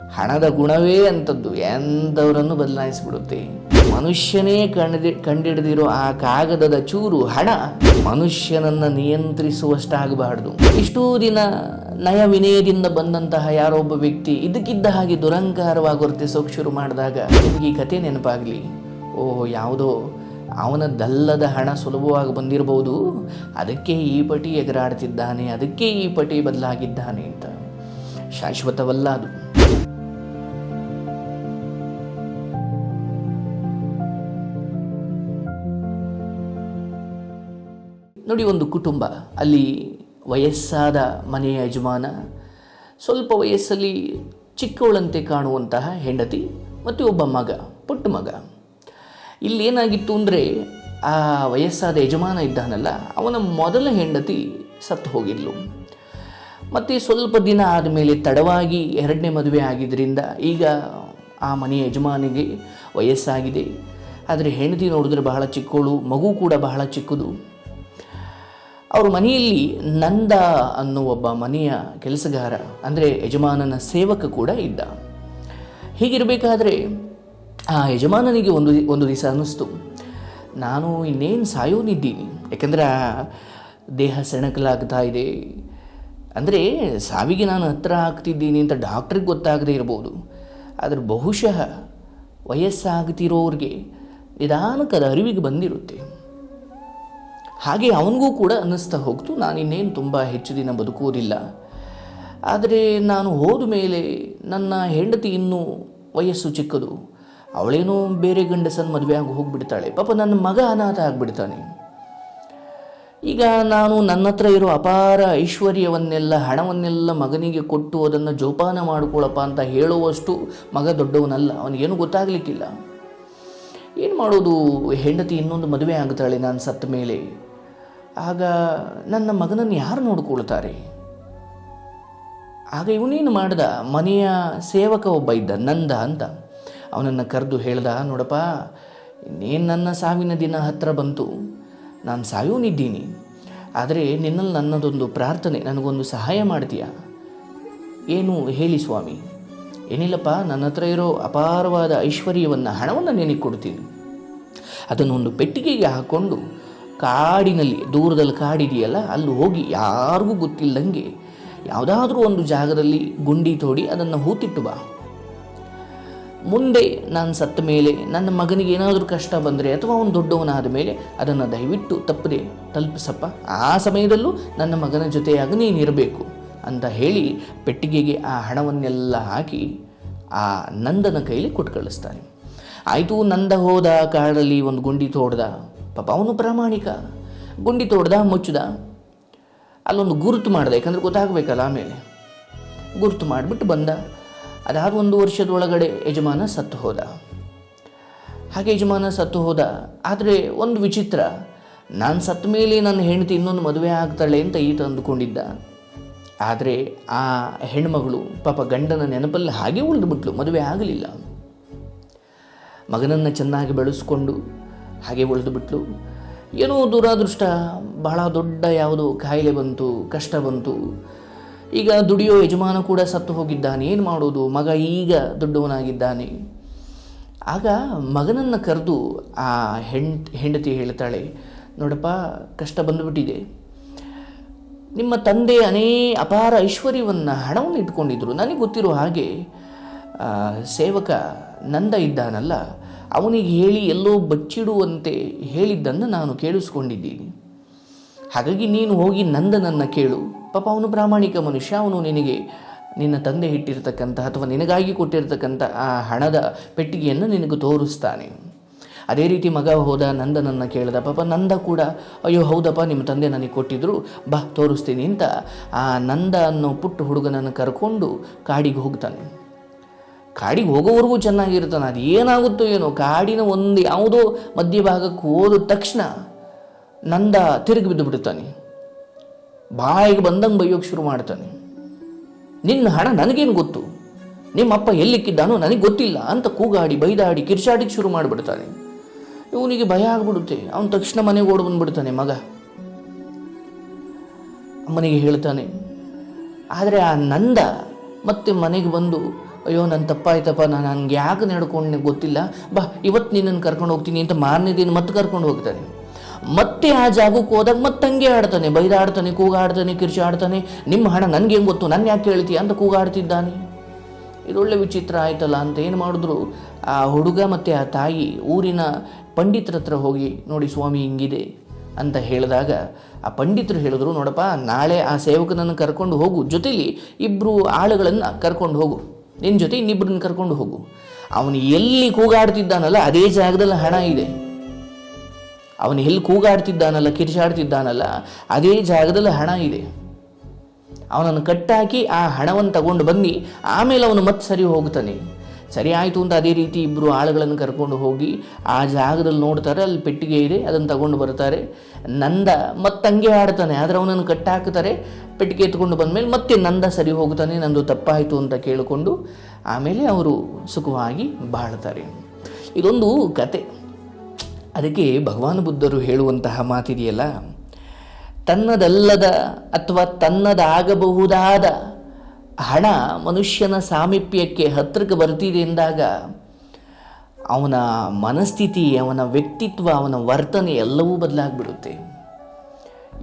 ಹಣದ ಗುಣವೇ ಅಂಥದ್ದು. ಎಂಥವರನ್ನು ಬದಲಾಯಿಸಿಬಿಡುತ್ತೆ. ಮನುಷ್ಯನೇ ಕಂಡಿ ಕಂಡಿಡಿದಿರೋ ಆ ಕಾಗದದ ಚೂರು ಹಣ ಮನುಷ್ಯನನ್ನ ನಿಯಂತ್ರಿಸುವಷ್ಟಾಗಬಾರ್ದು. ಇಷ್ಟೂ ದಿನ ನಯ ವಿನಯದಿಂದ ಬಂದಂತಹ ಯಾರೊಬ್ಬ ವ್ಯಕ್ತಿ ಇದಕ್ಕಿದ್ದ ಹಾಗೆ ದುರಂಕಾರವಾಗಿ ವರ್ತಿಸೋಕೆ ಶುರು ಮಾಡಿದಾಗ ನಿಮಗೆ ಈ ಕತೆ ನೆನಪಾಗಲಿ. ಓ ಯಾವುದೋ ಅವನದ್ದಲ್ಲದ ಹಣ ಸುಲಭವಾಗಿ ಬಂದಿರಬಹುದು ಅದಕ್ಕೆ ಈ ಪಟಿ ಎಗರಾಡ್ತಿದ್ದಾನೆ, ಅದಕ್ಕೆ ಈ ಪಟಿ ಬದಲಾಗಿದ್ದಾನೆ ಅಂತ. ಶಾಶ್ವತವಲ್ಲ ಅದು. ನೋಡಿ, ಒಂದು ಕುಟುಂಬ, ಅಲ್ಲಿ ವಯಸ್ಸಾದ ಮನೆಯ ಯಜಮಾನ, ಸ್ವಲ್ಪ ವಯಸ್ಸಲ್ಲಿ ಚಿಕ್ಕವಳಂತೆ ಕಾಣುವಂತಹ ಹೆಂಡತಿ ಮತ್ತು ಒಬ್ಬ ಮಗ, ಪುಟ್ಟ ಮಗ. ಇಲ್ಲಿ ಏನಾಗಿತ್ತು ಅಂದರೆ, ಆ ವಯಸ್ಸಾದ ಯಜಮಾನ ಇದ್ದಾನಲ್ಲ, ಅವನ ಮೊದಲ ಹೆಂಡತಿ ಸತ್ತು ಹೋಗಿದ್ಲು. ಮತ್ತು ಸ್ವಲ್ಪ ದಿನ ಆದಮೇಲೆ ತಡವಾಗಿ ಎರಡನೇ ಮದುವೆ ಆಗಿದ್ದರಿಂದ ಈಗ ಆ ಮನೆಯ ಯಜಮಾನಿಗೆ ವಯಸ್ಸಾಗಿದೆ. ಆದರೆ ಹೆಂಡತಿ ನೋಡಿದ್ರೆ ಬಹಳ ಚಿಕ್ಕವಳು, ಮಗು ಕೂಡ ಬಹಳ ಚಿಕ್ಕದು. ಅವ್ರ ಮನೆಯಲ್ಲಿ ನಂದ ಅನ್ನೋ ಒಬ್ಬ ಮನೆಯ ಕೆಲಸಗಾರ, ಅಂದರೆ ಯಜಮಾನನ ಸೇವಕ ಕೂಡ ಇದ್ದ. ಹೀಗಿರಬೇಕಾದ್ರೆ ಆ ಯಜಮಾನನಿಗೆ ಒಂದು ಒಂದು ದಿವಸ ಅನ್ನಿಸ್ತು. ನಾನು ಇನ್ನೇನು ಸಾಯೋನಿದ್ದೀನಿ. ಯಾಕಂದ್ರೆ ದೇಹ ಸೆಣಕಲಾಗ್ತಾ ಇದೆ. ಅಂದರೆ ಸಾವಿಗೆ ನಾನು ಹತ್ರ ಆಗ್ತಿದ್ದೀನಿ ಅಂತ ಡಾಕ್ಟ್ರಿಗೆ ಗೊತ್ತಾಗದೇ ಇರ್ಬೋದು. ಆದರೆ ಬಹುಶಃ ವಯಸ್ಸಾಗ್ತಿರೋರಿಗೆ ನಿಧಾನಕ್ಕೆ ಅರಿವಿಗೆ ಬಂದಿರುತ್ತೆ. ಹಾಗೆ ಅವನಿಗೂ ಕೂಡ ಅನ್ನಿಸ್ತಾ ಹೋಗ್ತು. ನಾನು ಇನ್ನೇನು ತುಂಬ ಹೆಚ್ಚು ದಿನ ಬದುಕುವುದಿಲ್ಲ. ಆದರೆ ನಾನು ಹೋದ ಮೇಲೆ ನನ್ನ ಹೆಂಡತಿ ಇನ್ನೂ ವಯಸ್ಸು ಚಿಕ್ಕದು. ಅವಳೇನೋ ಬೇರೆ ಗಂಡಸನ ಮದುವೆ ಆಗಿ ಹೋಗಿಬಿಡ್ತಾಳೆ. ಪಾಪ ನನ್ನ ಮಗ ಅನಾಥ ಆಗಿಬಿಡ್ತಾನೆ. ಈಗ ನಾನು ನನ್ನ ಹತ್ರ ಇರೋ ಅಪಾರ ಐಶ್ವರ್ಯವನ್ನೆಲ್ಲ, ಹಣವನ್ನೆಲ್ಲ ಮಗನಿಗೆ ಕೊಟ್ಟು ಅದನ್ನು ಜೋಪಾನ ಮಾಡಿಕೊಳ್ಳಪ್ಪ ಅಂತ ಹೇಳುವಷ್ಟು ಮಗ ದೊಡ್ಡವನಲ್ಲ. ಅವನಿಗೇನು ಗೊತ್ತಾಗಲಿಕ್ಕಿಲ್ಲ. ಏನು ಮಾಡೋದು? ಹೆಂಡತಿ ಇನ್ನೊಂದು ಮದುವೆ ಆಗ್ತಾಳೆ ನಾನು ಸತ್ತ ಮೇಲೆ. ಆಗ ನನ್ನ ಮಗನನ್ನು ಯಾರು ನೋಡಿಕೊಳ್ತಾರೆ? ಆಗ ಇವನೇನು ಮಾಡ್ದ? ಮನೆಯ ಸೇವಕ ಒಬ್ಬ ಇದ್ದ, ನಂದ ಅಂತ. ಅವನನ್ನು ಕರೆದು ಹೇಳ್ದ, ನೋಡಪ್ಪ, ಇನ್ನೇನು ನನ್ನ ಸಾವಿನ ದಿನ ಹತ್ತಿರ ಬಂತು? ನಾನು ಸಾಯೋನಿದ್ದೀನಿ ಆದರೆ ನಿನ್ನಲ್ಲಿ ನನ್ನದೊಂದು ಪ್ರಾರ್ಥನೆ, ನನಗೊಂದು ಸಹಾಯ ಮಾಡ್ತೀಯ? ಏನು ಹೇಳಿ ಸ್ವಾಮಿ. ಏನಿಲ್ಲಪ್ಪ, ನನ್ನ ಹತ್ರ ಇರೋ ಅಪಾರವಾದ ಐಶ್ವರ್ಯವನ್ನು, ಹಣವನ್ನು ನಿನಗೆ ಕೊಡ್ತೀನಿ. ಅದನ್ನೊಂದು ಪೆಟ್ಟಿಗೆಗೆ ಹಾಕ್ಕೊಂಡು ಕಾಡಿನಲ್ಲಿ, ದೂರದಲ್ಲಿ ಕಾಡಿದೆಯಲ್ಲ, ಅಲ್ಲಿ ಹೋಗಿ ಯಾರಿಗೂ ಗೊತ್ತಿಲ್ಲದಂಗೆ ಯಾವುದಾದ್ರೂ ಒಂದು ಜಾಗದಲ್ಲಿ ಗುಂಡಿ ತೋಡಿ ಅದನ್ನು ಹೂತಿಟ್ಟು ಬಾ. ಮುಂದೆ ನಾನು ಸತ್ತ ಮೇಲೆ ನನ್ನ ಮಗನಿಗೆ ಏನಾದರೂ ಕಷ್ಟ ಬಂದರೆ ಅಥವಾ ಅವನು ದೊಡ್ಡವನಾದ ಮೇಲೆ ಅದನ್ನು ದಯವಿಟ್ಟು ತಪ್ಪದೆ ತಲುಪಿಸಪ್ಪ. ಆ ಸಮಯದಲ್ಲೂ ನನ್ನ ಮಗನ ಜೊತೆಯಾಗಿ ನೀನಿರಬೇಕು ಅಂತ ಹೇಳಿ ಪೆಟ್ಟಿಗೆಗೆ ಆ ಹಣವನ್ನೆಲ್ಲ ಹಾಕಿ ಆ ನಂದನ ಕೈಲಿ ಕೊಟ್ಟು ಕಳಿಸ್ತಾನೆ ಆಯಿತು, ನಂದ ಹೋದ ಕಾಡಲ್ಲಿ ಒಂದು ಗುಂಡಿ ತೋಡ್ದ. ಪಾಪ, ಅವನು ಪ್ರಾಮಾಣಿಕ, ಗುಂಡಿ ತೋಡ್ದ, ಮುಚ್ಚದ. ಅಲ್ಲೊಂದು ಗುರುತು ಮಾಡ್ದ, ಯಾಕಂದ್ರೆ ಗೊತ್ತಾಗಬೇಕಲ್ಲ ಆಮೇಲೆ. ಗುರುತು ಮಾಡಿಬಿಟ್ಟು ಬಂದ. ಅದಾದ ಒಂದು ವರ್ಷದೊಳಗಡೆ ಯಜಮಾನ ಸತ್ತು ಹೋದ. ಹಾಗೆ ಯಜಮಾನ ಸತ್ತು ಹೋದ. ಆದರೆ ಒಂದು ವಿಚಿತ್ರ, ನಾನು ಸತ್ತ ಮೇಲೆ ನನ್ನ ಹೆಂಡತಿ ಇನ್ನೊಂದು ಮದುವೆ ಆಗ್ತಾಳೆ ಅಂತ ಈತ ಅಂದುಕೊಂಡಿದ್ದ. ಆದರೆ ಆ ಹೆಣ್ಮಗಳು ಪಾಪ ಗಂಡನ ನೆನಪಲ್ಲಿ ಹಾಗೆ ಉಳಿದುಬಿಟ್ಲು, ಮದುವೆ ಆಗಲಿಲ್ಲ. ಮಗನನ್ನು ಚೆನ್ನಾಗಿ ಬೆಳೆಸ್ಕೊಂಡು ಹಾಗೆ ಉಳಿದು ಬಿಟ್ಲು. ಏನೋ ದುರಾದೃಷ್ಟ, ಬಹಳ ದೊಡ್ಡ ಯಾವುದು ಕಾಯಿಲೆ ಬಂತು, ಕಷ್ಟ ಬಂತು. ಈಗ ದುಡಿಯೋ ಯಜಮಾನ ಕೂಡ ಸತ್ತು ಹೋಗಿದ್ದಾನೆ. ಏನು ಮಾಡೋದು? ಮಗ ಈಗ ದೊಡ್ಡವನಾಗಿದ್ದಾನೆ. ಆಗ ಮಗನನ್ನು ಕರೆದು ಆ ಹೆಣ್, ಹೆಂಡತಿ ಹೇಳ್ತಾಳೆ, ನೋಡಪ್ಪ, ಕಷ್ಟ ಬಂದುಬಿಟ್ಟಿದೆ. ನಿಮ್ಮ ತಂದೆ ಅನೇ ಅಪಾರ ಐಶ್ವರ್ಯವನ್ನು ಹಣವನ್ನು ಇಟ್ಕೊಂಡಿದ್ರು ನನಗೆ ಗೊತ್ತಿರೋ ಹಾಗೆ ಸೇವಕ ನಂದ ಇದ್ದಾನಲ್ಲ ಅವನಿಗೆ ಹೇಳಿ ಎಲ್ಲೋ ಬಚ್ಚಿಡುವಂತೆ ಹೇಳಿದ್ದನ್ನು ನಾನು ಕೇಳಿಸ್ಕೊಂಡಿದ್ದೀನಿ. ಹಾಗಾಗಿ ನೀನು ಹೋಗಿ ನಂದನನ್ನು ಕೇಳು. ಪಾಪ ಅವನು ಪ್ರಾಮಾಣಿಕ ಮನುಷ್ಯ. ಅವನು ನಿನಗೆ ನಿನ್ನ ತಂದೆ ಇಟ್ಟಿರ್ತಕ್ಕಂಥ ಅಥವಾ ನಿನಗಾಗಿ ಕೊಟ್ಟಿರ್ತಕ್ಕಂಥ ಆ ಹಣದ ಪೆಟ್ಟಿಗೆಯನ್ನು ನಿನಗೆ ತೋರಿಸ್ತಾನೆ. ಅದೇ ರೀತಿ ಮಗ ಹೋದ ನಂದನನ್ನು ಕೇಳಿದ ಪಾಪ ನಂದ ಕೂಡ, ಅಯ್ಯೋ, ಹೌದಪ್ಪ, ನಿಮ್ಮ ತಂದೆ ನನಗೆ ಕೊಟ್ಟಿದ್ರು. ಬಾ, ತೋರಿಸ್ತೀನಿ ಅಂತ ಆ ನಂದ ಅನ್ನೋ ಪುಟ್ಟ ಹುಡುಗನನ್ನು ಕರ್ಕೊಂಡು ಕಾಡಿಗೆ ಹೋಗ್ತಾನೆ. ಕಾಡಿಗೆ ಹೋಗೋವರೆಗೂ ಚೆನ್ನಾಗಿರ್ತಾನೆ ಅದು ಏನಾಗುತ್ತೋ ಏನೋ, ಕಾಡಿನ ಒಂದು ಯಾವುದೋ ಮಧ್ಯಭಾಗಕ್ಕೆ ಹೋದ ತಕ್ಷಣ ನಂದ ತಿರುಗಿ ಬಿದ್ದು ಬಿಡ್ತಾನೆ ಬಾಯಿಗೆ ಬಂದಂಗೆ ಬೈಯೋಕೆ ಶುರು ಮಾಡ್ತಾನೆ. ನಿನ್ನ ಹಣ ನನಗೇನು ಗೊತ್ತು? ನಿಮ್ಮಪ್ಪ ಎಲ್ಲಿಕ್ಕಿದ್ದಾನೋ ನನಗೆ ಗೊತ್ತಿಲ್ಲ ಅಂತ ಕೂಗಾಡಿ, ಬೈದಾಡಿ ಕಿರ್ಚಾಡಿಗೆ ಶುರು ಮಾಡಿಬಿಡ್ತಾನೆ. ಇವನಿಗೆ ಭಯ ಆಗ್ಬಿಡುತ್ತೆ. ಅವನು ತಕ್ಷಣ ಮನೆಗೆ ಓಡಿ ಬಂದ್ಬಿಡ್ತಾನೆ ಮಗ. ಅಮ್ಮನಿಗೆ ಹೇಳ್ತಾನೆ, ಆದರೆ ಆ ನಂದ ಮತ್ತೆ ಮನೆಗೆ ಬಂದು ಅಯ್ಯೋ ನನ್ನ ತಪ್ಪಾಯ್ತಪ್ಪ ನಾನು ನನಗೆ ಯಾಕೆ ನಡ್ಕೊಂಡು ಗೊತ್ತಿಲ್ಲ? ಬಾ ಇವತ್ತು ನಿನ್ನನ್ನು ಕರ್ಕೊಂಡು ಹೋಗ್ತೀನಿ ಅಂತ ಮಾರನೇ ದಿನ ಮತ್ತೆ ಕರ್ಕೊಂಡು ಹೋಗ್ತಾನೆ. ಮತ್ತೆ ಆ ಜಾಗಕ್ಕೆ ಹೋದಾಗ ಮತ್ತೆ ಹಂಗೆ ಆಡ್ತಾನೆ ಬೈದಾಡ್ತಾನೆ ಕೂಗಾಡ್ತಾನೆ ಕಿರ್ಚಾಡ್ತಾನೆ ನಿಮ್ಮ ಹಣ ನನಗೆ ಗೊತ್ತು? ನನ್ನ ಯಾಕೆ ಹೇಳ್ತೀಯ ಅಂತ ಕೂಗಾಡ್ತಿದ್ದಾನೆ ಇದೊಳ್ಳೆ ವಿಚಿತ್ರ ಆಯ್ತಲ್ಲ ಅಂತ ಏನು ಮಾಡಿದ್ರು? ಆ ಹುಡುಗ ಮತ್ತು ಆ ತಾಯಿ ಊರಿನ ಪಂಡಿತರ ಹತ್ರ ಹೋಗಿ, ನೋಡಿ ಸ್ವಾಮಿ, ಹಿಂಗಿದೆ. ಅಂತ ಹೇಳಿದಾಗ ಆ ಪಂಡಿತರು ಹೇಳಿದ್ರು, ನೋಡಪ್ಪ, ನಾಳೆ ಆ ಸೇವಕನನ್ನು ಕರ್ಕೊಂಡು ಹೋಗು. ಜೊತೆಲಿ ಇಬ್ಬರು ಆಳುಗಳನ್ನು ಕರ್ಕೊಂಡು ಹೋಗು. ನಿನ್ನ ಜೊತೆ ಇನ್ನಿಬ್ಬರನ್ನ ಕರ್ಕೊಂಡು ಹೋಗು. ಅವನು ಎಲ್ಲಿ ಕೂಗಾಡ್ತಿದ್ದಾನಲ್ಲ ಅದೇ ಜಾಗದಲ್ಲಿ ಹಣ ಇದೆ. ಅವನು ಎಲ್ಲಿ ಕೂಗಾಡ್ತಿದ್ದಾನಲ್ಲ, ಕಿರಿಚಾಡ್ತಿದ್ದಾನಲ್ಲ ಅದೇ ಜಾಗದಲ್ಲಿ ಹಣ ಇದೆ. ಅವನನ್ನು ಕಟ್ಟಾಕಿ ಆ ಹಣವನ್ನು ತಗೊಂಡು ಬನ್ನಿ, ಆಮೇಲೆ ಅವನು ಮತ್ತೆ ಸರಿ ಹೋಗ್ತಾನೆ ಸರಿ ಆಯಿತು ಅಂತ ಅದೇ ರೀತಿ ಇಬ್ಬರು ಆಳುಗಳನ್ನು ಕರ್ಕೊಂಡು ಹೋಗಿ ಆ ಜಾಗದಲ್ಲಿ ನೋಡ್ತಾರೆ, ಅಲ್ಲಿ ಪೆಟ್ಟಿಗೆ ಇದೆ, ಅದನ್ನು ತಗೊಂಡು ಬರ್ತಾರೆ. ನಂದ ಮತ್ತಂಗೆ ಆಡ್ತಾನೆ, ಆದರೆ ಅವನನ್ನು ಕಟ್ಟಾಕ್ತಾರೆ. ಪೆಟ್ಟಿಗೆ ಎತ್ಕೊಂಡು ಬಂದಮೇಲೆ ಮತ್ತೆ ನಂದ ಸರಿ ಹೋಗ್ತಾನೆ, ನಂದು ತಪ್ಪಾಯಿತು ಅಂತ ಕೇಳಿಕೊಂಡು ಆಮೇಲೆ ಅವರು ಸುಖವಾಗಿ ಬಾಳ್ತಾರೆ. ಇದೊಂದು ಕತೆ. ಅದಕ್ಕೆ ಭಗವಾನ್ ಬುದ್ಧರು ಹೇಳುವಂತಹ ಮಾತಿದೆಯಲ್ಲ, ತನ್ನದಲ್ಲದ ಅಥವಾ ತನ್ನದಾಗಬಹುದಾದ ಹಣ ಮನುಷ್ಯನ ಸಾಮೀಪ್ಯಕ್ಕೆ ಹತ್ತಿರಕ್ಕೆ ಬರ್ತಿದೆ ಎಂದಾಗ ಅವನ ಮನಸ್ಥಿತಿ, ಅವನ ವ್ಯಕ್ತಿತ್ವ, ಅವನ ವರ್ತನೆ ಎಲ್ಲವೂ ಬದಲಾಗ್ಬಿಡುತ್ತೆ.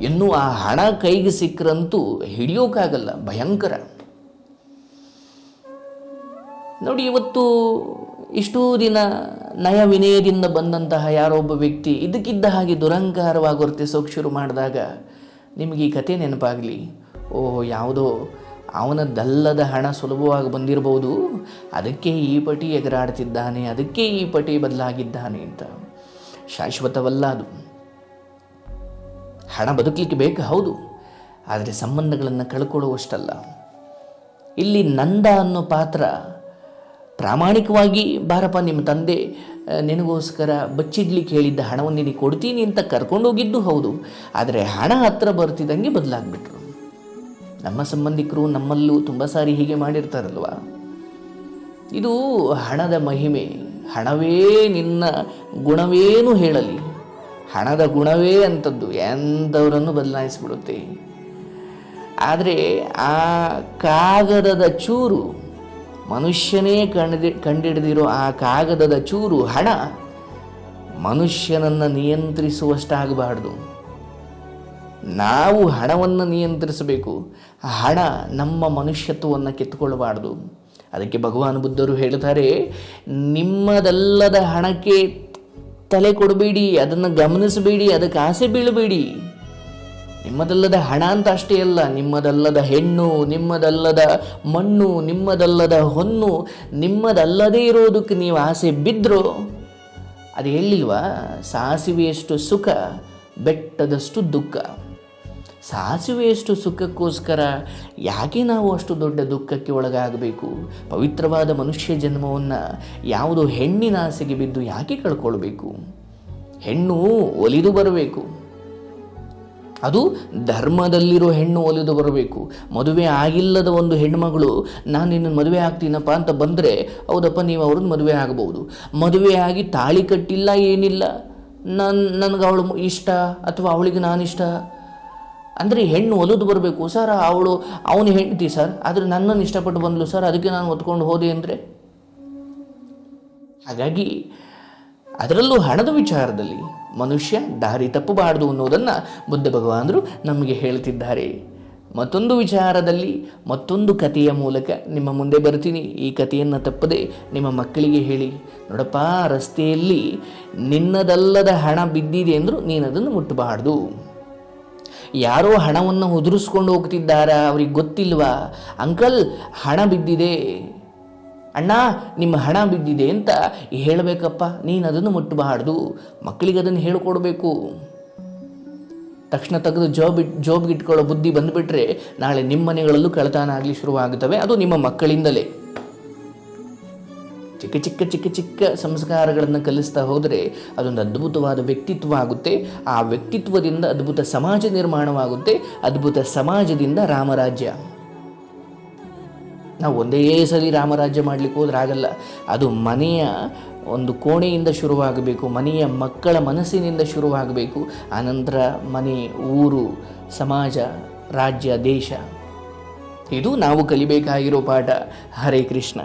ಇನ್ನು ಆ ಹಣ ಕೈಗೆ ಸಿಕ್ಕರಂತೂ ಹಿಡಿಯೋಕ್ಕಾಗಲ್ಲ ಭಯಂಕರ. ನೋಡಿ, ಇವತ್ತು ಇಷ್ಟೂ ದಿನ ನಯ ವಿನಯದಿಂದ ಬಂದಂತಹ ಯಾರೊಬ್ಬ ವ್ಯಕ್ತಿ ಇದಕ್ಕಿದ್ದ ಹಾಗೆ ದುರಂಕಾರವಾಗಿ ವರ್ತಿಸೋಕೆ ಶುರು ಮಾಡಿದಾಗ ನಿಮಗೆ ಈ ಕತೆ ನೆನಪಾಗಲಿ? ಓ ಯಾವುದೋ ಅವನದ್ದಲ್ಲದ ಹಣ ಸುಲಭವಾಗಿ ಬಂದಿರಬಹುದು ಅದಕ್ಕೆ ಈ ಪಟಿ ಎಗರಾಡ್ತಿದ್ದಾನೆ, ಅದಕ್ಕೆ ಈ ಪಟಿ ಬದಲಾಗಿದ್ದಾನೆ ಅಂತ. ಶಾಶ್ವತವಲ್ಲ ಅದು. ಹಣ ಬದುಕಲಿಕ್ಕೆ ಬೇಕು, ಹೌದು. ಆದರೆ ಸಂಬಂಧಗಳನ್ನು ಕಳ್ಕೊಳ್ಳುವಷ್ಟಲ್ಲ. ಇಲ್ಲಿ ನಂದ ಅನ್ನೋ ಪಾತ್ರ ಪ್ರಾಮಾಣಿಕವಾಗಿ, ಬಾರಪ್ಪ, ನಿಮ್ಮ ತಂದೆ ನಿನಗೋಸ್ಕರ ಬಚ್ಚಿಡ್ಲಿಕ್ಕೆ ಹೇಳಿದ್ದ ಹಣವನ್ನು ನೀನು ಕೊಡ್ತೀನಿ ಅಂತ ಕರ್ಕೊಂಡೋಗಿದ್ದು ಹೌದು. ಆದರೆ ಹಣ ಹತ್ರ ಬರ್ತಿದ್ದಂಗೆ ಬದಲಾಗ್ಬಿಟ್ರು. ನಮ್ಮ ಸಂಬಂಧಿಕರು ನಮ್ಮಲ್ಲೂ ತುಂಬ ಸಾರಿ ಹೀಗೆ ಮಾಡಿರ್ತಾರಲ್ವ? ಇದು ಹಣದ ಮಹಿಮೆ, ಹಣವೇ ನಿನ್ನ ಗುಣವೇನು ಹೇಳಲಿ. ಹಣದ ಗುಣವೇ ಅಂಥದ್ದು ಎಂಥವರನ್ನು ಬದಲಾಯಿಸಿಬಿಡುತ್ತೆ. ಆದರೆ ಆ ಕಾಗದದ ಚೂರು, ಮನುಷ್ಯನೇ ಕಂಡಿ ಕಂಡಿಡಿದಿರೋ ಆ ಕಾಗದದ ಚೂರು ಹಣ ಮನುಷ್ಯನನ್ನು ನಿಯಂತ್ರಿಸುವಷ್ಟಾಗಬಾರ್ದು. ನಾವು ಹಣವನ್ನು ನಿಯಂತ್ರಿಸಬೇಕು. ಹಣ ನಮ್ಮ ಮನುಷ್ಯತ್ವವನ್ನು ಕಿತ್ತುಕೊಳ್ಳಬಾರ್ದು. ಅದಕ್ಕೆ ಭಗವಾನ್ ಬುದ್ಧರು ಹೇಳ್ತಾರೆ ನಿಮ್ಮದಲ್ಲದ ಹಣಕ್ಕೆ ತಲೆ ಕೊಡಬೇಡಿ, ಅದನ್ನು ಗಮನಿಸಬೇಡಿ, ಅದಕ್ಕೆ ಆಸೆ ಬೀಳಬೇಡಿ. ನಿಮ್ಮದಲ್ಲದ ಹಣ ಅಂತ ಅಷ್ಟೇ ಅಲ್ಲ, ನಿಮ್ಮದಲ್ಲದ ಹೆಣ್ಣು, ನಿಮ್ಮದಲ್ಲದ ಮಣ್ಣು, ನಿಮ್ಮದಲ್ಲದ ಹೊನ್ನು, ನಿಮ್ಮದಲ್ಲದೇ ಇರೋದಕ್ಕೆ ನೀವು ಆಸೆ ಬಿದ್ದರೂ ಅದು ಹೇಳಿಲ್ವಾ ಸಾಸಿವೆಯಷ್ಟು ಸುಖ, ಬೆಟ್ಟದಷ್ಟು ದುಃಖ. ಸಾಸಿವೆಯಷ್ಟು ಸುಖಕ್ಕೋಸ್ಕರ ಯಾಕೆ ನಾವು ಅಷ್ಟು ದೊಡ್ಡ ದುಃಖಕ್ಕೆ ಒಳಗಾಗಬೇಕು? ಪವಿತ್ರವಾದ ಮನುಷ್ಯ ಜನ್ಮವನ್ನು ಯಾವುದೋ ಹೆಣ್ಣಿನ ಆಸೆಗೆ ಬಿದ್ದು ಯಾಕೆ ಕಳ್ಕೊಳ್ಬೇಕು? ಹೆಣ್ಣು ಒಲಿದು ಬರಬೇಕು. ಅದು ಧರ್ಮದಲ್ಲಿರೋ ಹೆಣ್ಣು ಒಲಿದು ಬರಬೇಕು. ಮದುವೆ ಆಗಿಲ್ಲದ ಒಂದು ಹೆಣ್ಮಗಳು, ನಾನು ನಿನ್ನನ್ನು ಮದುವೆ ಆಗ್ತೀನಪ್ಪ ಅಂತ ಬಂದರೆ, ಹೌದಪ್ಪ, ನೀವು ಅವ್ರನ್ನ ಮದುವೆ ಆಗಬಹುದು. ಮದುವೆ ಆಗಿ ತಾಳಿ ಕಟ್ಟಿಲ್ಲ ಏನಿಲ್ಲ. ನನ್ನ ನನಗೆ ಅವಳು ಇಷ್ಟ ಅಥವಾ ಅವಳಿಗೆ ನಾನು ಇಷ್ಟ ಅಂದರೆ ಹೆಣ್ಣು ಒಲಿದು ಬರಬೇಕು. ಸರ್, ಅವಳು, ಅವನು ಹೆಂಡತಿ ಸರ್, ಆದರೆ ನನ್ನನ್ನು ಇಷ್ಟಪಟ್ಟು ಬಂದಳು ಸರ್, ಅದಕ್ಕೆ ನಾನು ಒತ್ಕೊಂಡು ಹೋದೆ ಅಂದರೆ? ಹಾಗಾಗಿ, ಅದರಲ್ಲೂ ಹಣದ ವಿಚಾರದಲ್ಲಿ ಮನುಷ್ಯ ದಾರಿ ತಪ್ಪಬಾರದು ಅನ್ನೋದನ್ನು ಬುದ್ಧ ಭಗವಾನರು ನಮಗೆ ಹೇಳ್ತಿದ್ದಾರೆ. ಮತ್ತೊಂದು ವಿಚಾರದಲ್ಲಿ, ಮತ್ತೊಂದು ಕಥೆಯ ಮೂಲಕ ನಿಮ್ಮ ಮುಂದೆ ಬರ್ತೀನಿ. ಈ ಕಥೆಯನ್ನು ತಪ್ಪದೆ ನಿಮ್ಮ ಮಕ್ಕಳಿಗೆ ಹೇಳಿ. ನೋಡಪ್ಪ, ರಸ್ತೆಯಲ್ಲಿ ನಿನ್ನದಲ್ಲದ ಹಣ ಬಿದ್ದಿದೆ ಅಂದರೂ ನೀನು ಅದನ್ನು ಮುಟ್ಟಬಾರ್ದು. ಯಾರೋ ಹಣವನ್ನು ಉದುರಿಸ್ಕೊಂಡು ಹೋಗ್ತಿದ್ದಾರಾ, ಅವ್ರಿಗೆ ಗೊತ್ತಿಲ್ವಾ? ಅಂಕಲ್, ಹಣ ಬಿದ್ದಿದೆ. ಅಣ್ಣ, ನಿಮ್ಮ ಹಣ ಬಿದ್ದಿದೆ ಅಂತ ಹೇಳಬೇಕಪ್ಪ. ನೀನು ಅದನ್ನು ಮುಟ್ಟಬಾರ್ದು. ಮಕ್ಕಳಿಗೆ ಅದನ್ನು ಹೇಳಿಕೊಡ್ಬೇಕು. ತಕ್ಷಣ ತೆಗೆದು ಜಾಬ್ ಇಟ್ ಜಾಬ್ಗೆ ಇಟ್ಕೊಳ್ಳೋ ಬುದ್ಧಿ ಬಂದುಬಿಟ್ರೆ ನಾಳೆ ನಿಮ್ಮ ಮನೆಗಳಲ್ಲೂ ಕಳತನ ಆಗಲಿ ಶುರುವಾಗುತ್ತವೆ ಅದು ನಿಮ್ಮ ಮಕ್ಕಳಿಂದಲೇ. ಚಿಕ್ಕ ಚಿಕ್ಕ ಚಿಕ್ಕ ಚಿಕ್ಕ ಸಂಸ್ಕಾರಗಳನ್ನು ಕಲಿಸ್ತಾ ಹೋದರೆ ಅದೊಂದು ಅದ್ಭುತವಾದ ವ್ಯಕ್ತಿತ್ವ ಆಗುತ್ತೆ. ಆ ವ್ಯಕ್ತಿತ್ವದಿಂದ ಅದ್ಭುತ ಸಮಾಜ ನಿರ್ಮಾಣವಾಗುತ್ತೆ. ಅದ್ಭುತ ಸಮಾಜದಿಂದ ರಾಮರಾಜ್ಯ. ನಾವು ಒಂದೇ ಸರಿ ರಾಮರಾಜ್ಯ ಮಾಡಲಿಕ್ಕೆ ಹೋದ್ರೆ ಆಗಲ್ಲ. ಅದು ಮನೆಯ ಒಂದು ಕೋಣೆಯಿಂದ ಶುರುವಾಗಬೇಕು, ಮನೆಯ ಮಕ್ಕಳ ಮನಸ್ಸಿನಿಂದ ಶುರುವಾಗಬೇಕು. ಆನಂತರ ಮನೆ, ಊರು, ಸಮಾಜ, ರಾಜ್ಯ, ದೇಶ. ಇದು ನಾವು ಕಲಿಬೇಕಾಗಿರೋ ಪಾಠ. ಹರೇ ಕೃಷ್ಣ.